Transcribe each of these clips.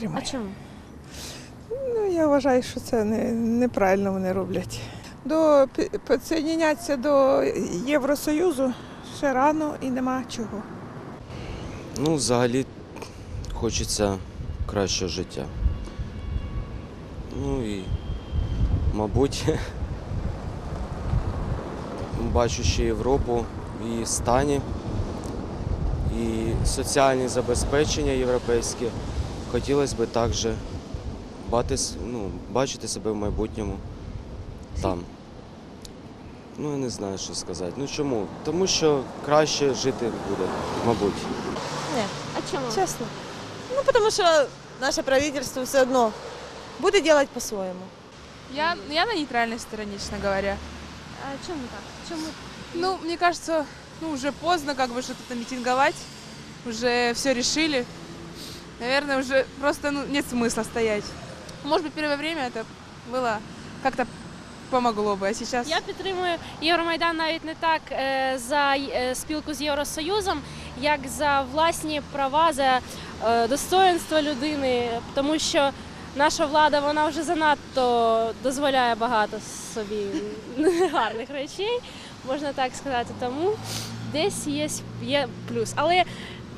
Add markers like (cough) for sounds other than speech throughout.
Не А чому? Ну, я вважаю, що це не, неправильно вони роблять. До пі- підсоєднятися до Євросоюзу ще рано і нема чого. Ну, взагалі хочеться кращого життя. Ну і, мабуть, (laughs) бачучи Європу в її стані і соціальні забезпечення європейські, хотілося б також бати, с- ну, бачити себе в майбутньому там. Ну, я не знаю, що сказати. Ну чому? Тому що краще жити буде, мабуть. Ні, А чому? чесно. Ну, тому що наше правительство все одно буде робити по-своєму. Я, я на нейтральной стороне, честно говоря. А чому так? Чому? Ну, мне кажется, ну, уже поздно как бы что-то митинговать. Уже все решили. Наверное, уже просто ну, нет смысла стоять. Может быть, первое время это было как-то помогло бы, а сейчас... Я підтримую Євромайдан навіть не так е, за е, спілку з Євросоюзом, як за власні права, за е, достоинство людини, тому що наша влада вона вже занадто дозволяє багато собі гарних речей, можна так сказати. Тому десь є, є плюс. Але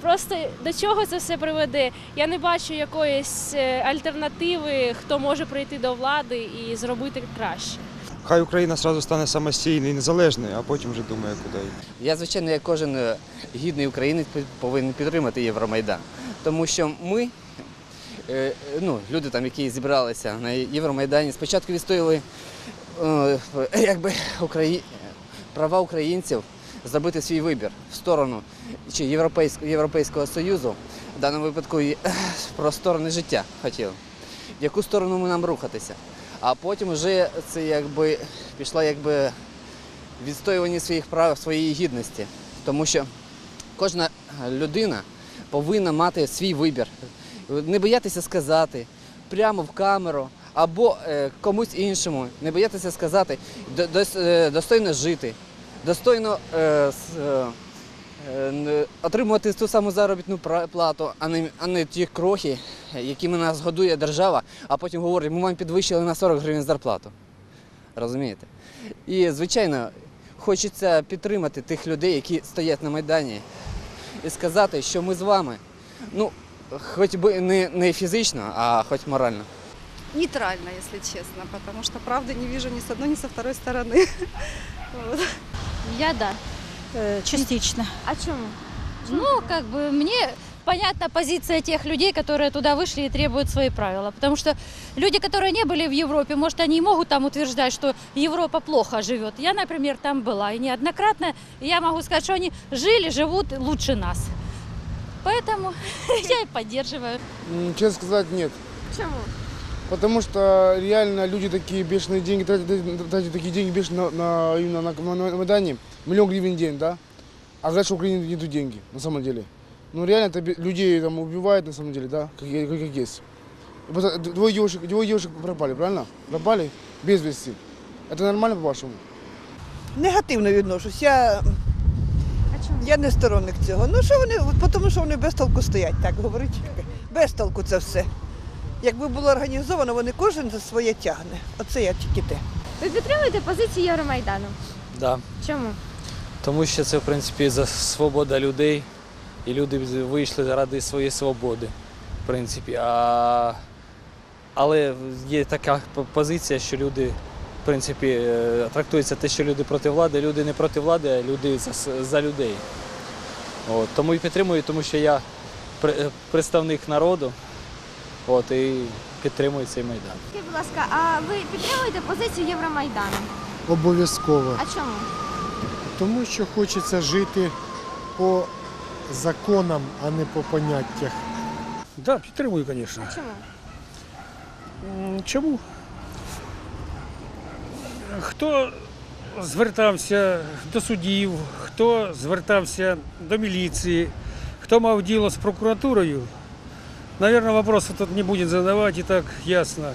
просто до чого це все приведе? Я не бачу якоїсь е, альтернативи, хто може прийти до влади і зробити краще. Хай Україна одразу стане самостійною і незалежною, а потім вже думає, куди йти. Я, звичайно, як кожен е, гідний українець повинен підтримати Євромайдан. Тому що ми, е, ну, люди, там, які зібралися на Євромайдані, спочатку відстояли (laughs) якби, Украї... права українців зробити свій вибір в сторону чи Європейського, Європейського Союзу, в даному випадку про сторони життя хотіли. В яку сторону ми нам рухатися. А потім вже це якби пішло якби відстоювання своїх прав, своєї гідності. Тому що кожна людина повинна мати свій вибір, не боятися сказати прямо в камеру або е, комусь іншому, не боятися сказати, е, достойно жити, достойно е, е, е, отримувати ту саму заробітну плату, а не, а не ті крохи, якими нас годує держава, а потім говорить, ми вам підвищили на 40 гривень зарплату. Розумієте? І, звичайно, хочеться підтримати тих людей, які стоять на Майдані, і сказати, що ми з вами. Ну, хоч би не, не фізично, а хоч морально. Нейтрально, если честно, потому что правды не вижу ни с одной, ни со второй стороны. (laughs) Вот. Я да. Э, Частично. А чому? Ну, как бы мне понятна позиция тех людей, которые туда вышли и требуют свои правила. Потому что люди, которые не были в Европе, может, они и могут там утверждать, что Европа плохо живет. Я, например, там была и неоднократно. И я могу сказать, что они жили, живут лучше нас. Поэтому (laughs) я и поддерживаю. Честно сказать, нет. Чому? Потому что реально люди такие бешеные деньги, тратят, тратят такие деньги бешеные на, на, именно на, на, на Майдане. Миллион гривен в день, да? А говорят, что в Украине нету деньги, на самом деле. Ну реально это бе- людей там убивают, на самом деле, да, как, е- как, как есть. И просто Двое девушек, двое девушек пропали, правильно? Пропали без вести. Это нормально, по-вашему? Негативно відношусь. Я, А чому? я не сторонник цього. Ну що вони, от тому що вони без толку стоять, так говорить. Без толку це все. Якби було організовано, вони кожен за своє тягне. Оце я тільки те. Ви підтримуєте позицію Євромайдану? Да. Чому? Тому що це, в принципі, за свобода людей, і люди вийшли заради своєї свободи, в принципі. А... Але є така позиція, що люди, в принципі, е, трактується те, що люди проти влади, люди не проти влади, а люди за, за людей. От. Тому і підтримую, тому що я пр- представник народу от, і підтримую цей майдан. Скажіть, будь ласка, а ви підтримуєте позицію Євромайдану? Обов'язково. А чому? Тому що хочеться жити по законам, а не по поняттях. Да, підтримую, звісно. А чому? Чому? Хто звертався до судів, хто звертався до міліції, хто мав діло з прокуратурою, Наверное, вопросы тут не будем задавать, и так ясно.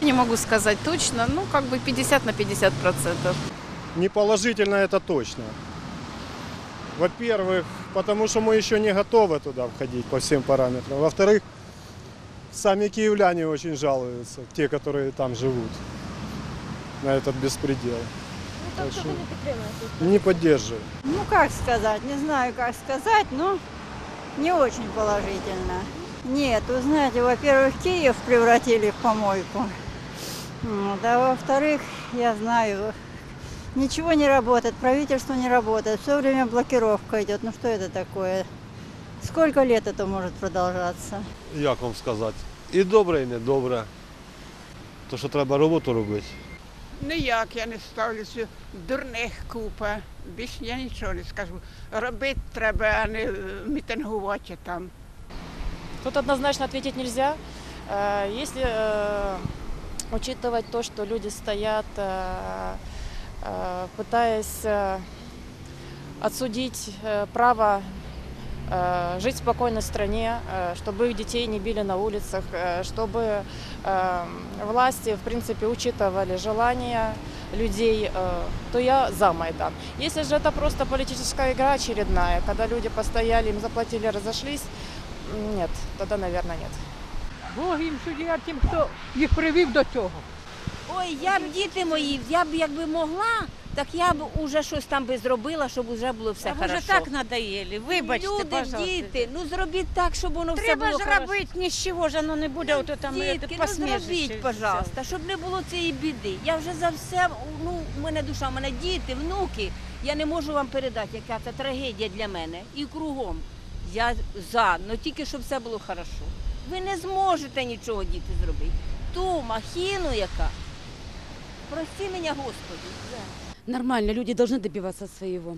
Не могу сказать точно, ну как бы 50 на 50 процентов. Неположительно это точно. Во-первых, потому что мы еще не готовы туда входить по всем параметрам. Во-вторых, Сами киевляне очень жалуются, те, которые там живут, на этот беспредел. Так что не поддерживаю. Ну, как сказать, не знаю, как сказать, но не очень положительно. Нет, вы знаете, во-первых, Киев превратили в помойку. Вот, а во-вторых, я знаю, ничего не работает, правительство не работает, все время блокировка идет. Ну что это такое? Сколько лет это может продолжаться? Як вам сказати? І добре, і недобре. То, що треба роботу робити. Ніяк я не ставлюся. Дурних купа. Більш я нічого не скажу. Робити треба, а не е, мітингувати там. Тут однозначно ответить нельзя. Э, Если э, учитывать то, что люди стоят, э, пытаясь отсудить право жить в спокойной стране, чтобы их детей не били на улицах, чтобы власти, в принципе, учитывали желания людей, то я за Майдан. Если же это просто политическая игра очередная, когда люди постояли, им заплатили, разошлись, нет, тогда, наверное, нет. Бог їм суддя тим, хто їх привів до цього. Ой, я б діти мої, я б якби могла, так я б уже щось там би зробила, щоб уже було все А ви хорошо. вже так надоїли, вибачте, Люди, пожалуйста. діти, ну зробіть так, щоб воно Треба все було ж хорошо. робити, ні з чого ж воно не буде, ото там Дітки, ну зробіть, пожалуйста, щоб не було цієї біди. Я вже за все, ну, у мене душа, у мене діти, внуки. Я не можу вам передати, яка це трагедія для мене. І кругом. Я за, але тільки щоб все було добре. Ви не зможете нічого, діти, зробити. Ту махіну, яка. Прости мене, Господи. Нормально, люди должны добиваться своего.